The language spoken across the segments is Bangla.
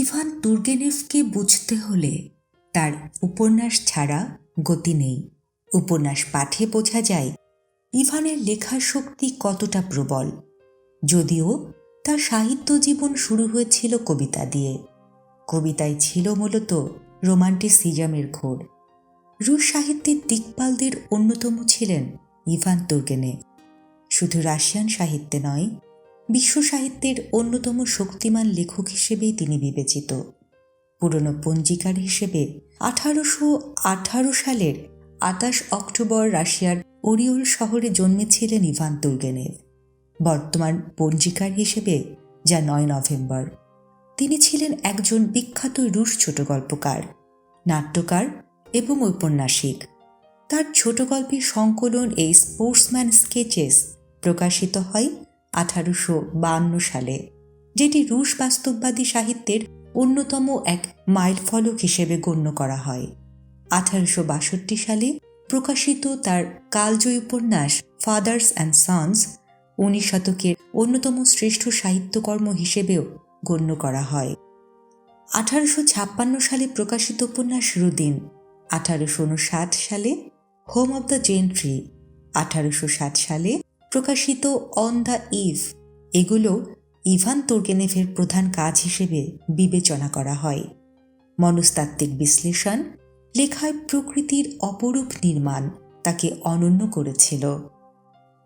ইভান তুর্গেনেভকে বুঝতে হলে তার উপন্যাস ছাড়া গতি নেই। উপন্যাস পাঠে বোঝা যায়, ইভানের লেখার শক্তি কতটা প্রবল, যদিও তার সাহিত্য জীবন শুরু হয়েছিল কবিতা দিয়ে। কবিতায় ছিল মূলত রোমান্টিসিজমের ঘোর। রুশ সাহিত্যের দিকপালদের অন্যতম ছিলেন ইভান তুর্গেনে শুধু রাশিয়ান সাহিত্যে নয় বিশ্ব সাহিত্যের অন্যতম শক্তিমান লেখক হিসেবেই তিনি বিবেচিত। পুরনো পঞ্জিকার হিসেবে আঠারোশো আঠারো সালের আটাশ অক্টোবর রাশিয়ার ওরিওল শহরে জন্মেছিলেন ইভান তুর্গেনেভ। বর্তমান পঞ্জিকার হিসেবে যা নয় নভেম্বর। তিনি ছিলেন একজন বিখ্যাত রুশ ছোট গল্পকার, নাট্যকার এবং ঔপন্যাসিক। তার ছোট গল্পের সংকলন এই স্পোর্টসম্যান স্কেচেস প্রকাশিত হয় আঠারোশো বান্ন সালে, যেটি রুশ বাস্তববাদী সাহিত্যের অন্যতম এক মাইলফলক হিসেবে গণ্য করা হয়। আঠারোশো বাষট্টি সালে প্রকাশিত তার কালজয়ী উপন্যাস ফাদার্স অ্যান্ড সন্স উনিশ শতকের অন্যতম শ্রেষ্ঠ সাহিত্যকর্ম হিসেবেও গণ্য করা হয়। আঠারোশো ছাপ্পান্ন সালে প্রকাশিত উপন্যাস রুদিন, আঠারোশো উনষাট সালে হোম অব দ্য জেন্ট্রি, আঠারোশো ষাট সালে প্রকাশিত অন দ্য ইভ এগুলো ইভান তোর্গেনেভের প্রধান কাজ হিসেবে বিবেচনা করা হয়। মনস্তাত্ত্বিক বিশ্লেষণ, লেখায় প্রকৃতির অপরূপ নির্মাণ তাকে অনন্য করেছিল।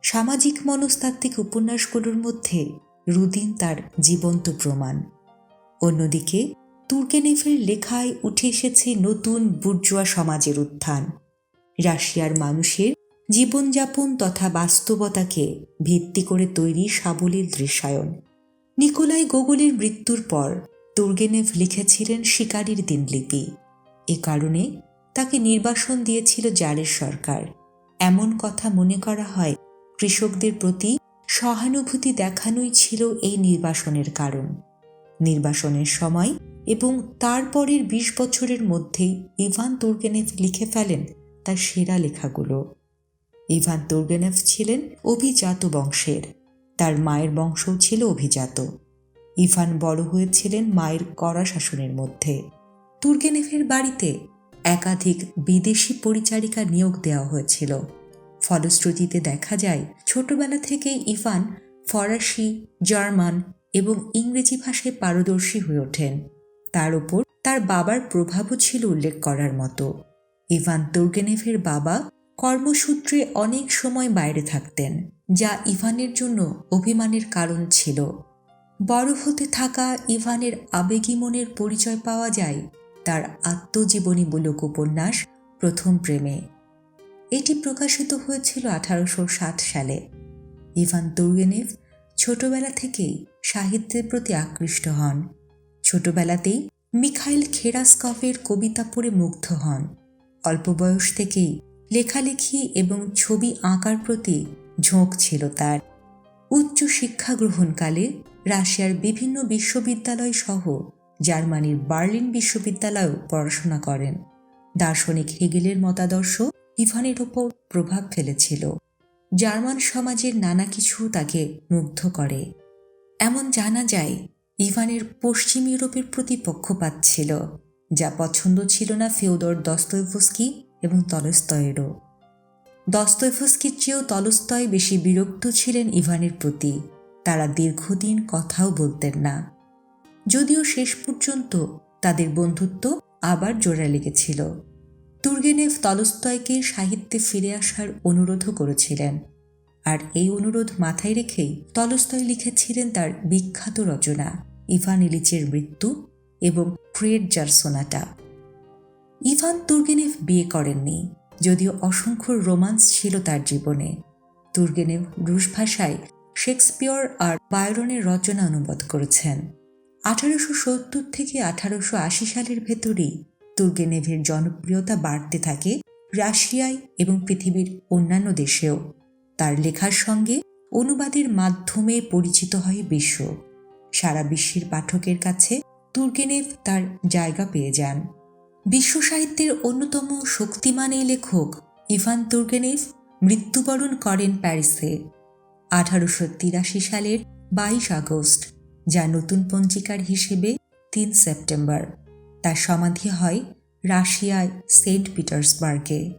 সামাজিক মনস্তাত্ত্বিক উপন্যাসগুলোর মধ্যে রুদিন তার জীবন্ত প্রমাণ। অন্যদিকে, তুর্গেনেভের লেখায় উঠে এসেছে নতুন বুর্জুয়া সমাজের উত্থান। রাশিয়ার মানুষের জীবনযাপন তথা বাস্তবতাকে ভিত্তি করে তৈরি সাবলীল দৃশ্যায়ন। নিকোলাই গোগলের মৃত্যুর পর তুর্গেনেভ লিখেছিলেন শিকারীর দিনলিপি। এ কারণে তাকে নির্বাসন দিয়েছিল জারের সরকার। এমন কথা মনে করা হয় কৃষকদের প্রতি সহানুভূতি দেখানোই ছিল এই নির্বাসনের কারণ। নির্বাসনের সময় এবং তারপরের বিশ বছরের মধ্যেই ইভান তুর্গেনেভ লিখে ফেলেন তার সেরা লেখাগুলো। ইভান তুর্গেনেভ ছিলেন অভিজাত বংশের। তার মায়ের বংশও ছিল অভিজাত। ইভান বড় হয়েছিলেন মায়ের কড়া শাসনের মধ্যে। তুর্গেনেভের বাড়িতে একাধিক বিদেশি পরিচারিকা নিয়োগ দেওয়া হয়েছিল। ফলশ্রুতিতে দেখা যায়, ছোটবেলা থেকেই ইভান ফরাসি, জার্মান এবং ইংরেজি ভাষায় পারদর্শী হয়ে ওঠেন। তার উপর তার বাবার প্রভাবও ছিল উল্লেখ করার মতো। ইভান তুর্গেনেভের বাবা কর্মসূত্রে অনেক সময় বাইরে থাকতেন, যা ইভানের জন্য অভিমানের কারণ ছিল। বড় হতে থাকা ইভানের আবেগী মনের পরিচয় পাওয়া যায় তার আত্মজীবনীমূলক উপন্যাস প্রথম প্রেমে। এটি প্রকাশিত হয়েছিল আঠারোশো সালে। ইভান তুর্গেনেভ ছোটবেলা থেকেই সাহিত্যের প্রতি আকৃষ্ট হন। ছোটবেলাতেই মিখাইল খেরাসকভের কবিতা পড়ে মুগ্ধ হন। অল্প বয়স থেকেই লেখালেখি এবং ছবি আঁকার প্রতি ঝোঁক ছিল তার। উচ্চ শিক্ষা গ্রহণকালে রাশিয়ার বিভিন্ন বিশ্ববিদ্যালয় সহ জার্মানির বার্লিন বিশ্ববিদ্যালয়েও পড়াশোনা করেন। দার্শনিক হেগেলের মতাদর্শ ইভানের ওপর প্রভাব ফেলেছিল। জার্মান সমাজের নানা কিছু তাকে মুগ্ধ করে। এমন জানা যায়, ইভানের পশ্চিম ইউরোপের প্রতি পক্ষপাত ছিল, যা পছন্দ ছিল না ফেওদর দস্তয়ভস্কি এবং তলস্তয়েরও দস্তয়ভস্কির চেয়েও তলস্তয় বেশি বিরক্ত ছিলেন ইভানের প্রতি। তারা দীর্ঘদিন কথাও বলতেন না। যদিও শেষ পর্যন্ত তাদের বন্ধুত্ব আবার জোড়া লেগেছিল। তুর্গেনেভ তলস্তয়কে সাহিত্যে ফিরে আসার অনুরোধও করেছিলেন। আর এই অনুরোধ মাথায় রেখেই তলস্তয় লিখেছিলেন তার বিখ্যাত রচনা, ইভান ইলিচের মৃত্যু এবং ক্রিয়েট জার সোনাটা। ইভান তুর্গেনেভ বিয়ে করেননি, যদিও অসংখ্য রোমান্স ছিল তার জীবনে। তুর্গেনেভ রুশ ভাষায় শেক্সপিয়র আর বায়রনের রচনা অনুবাদ করেছেন। আঠারোশো সত্তর থেকে আঠারোশো আশি সালের ভেতরেই তুর্গেনেভের জনপ্রিয়তা বাড়তে থাকে রাশিয়ায় এবং পৃথিবীর অন্যান্য দেশেও। তার লেখার সঙ্গে অনুবাদের মাধ্যমে পরিচিত হয় বিশ্ব। সারা বিশ্বের পাঠকের কাছে তুর্গেনেভ তার জায়গা পেয়ে যান। বিশ্ব সাহিত্যের অন্যতম শক্তিমান এই লেখক ইভান তুর্গেনেভ মৃত্যুবরণ করেন প্যারিসে আঠারোশো তিরাশি সালের বাইশ আগস্ট, যা নতুন পঞ্জিকার হিসেবে তিন সেপ্টেম্বর। তার সমাধি হয় রাশিয়ায় সেন্ট পিটার্সবার্গে।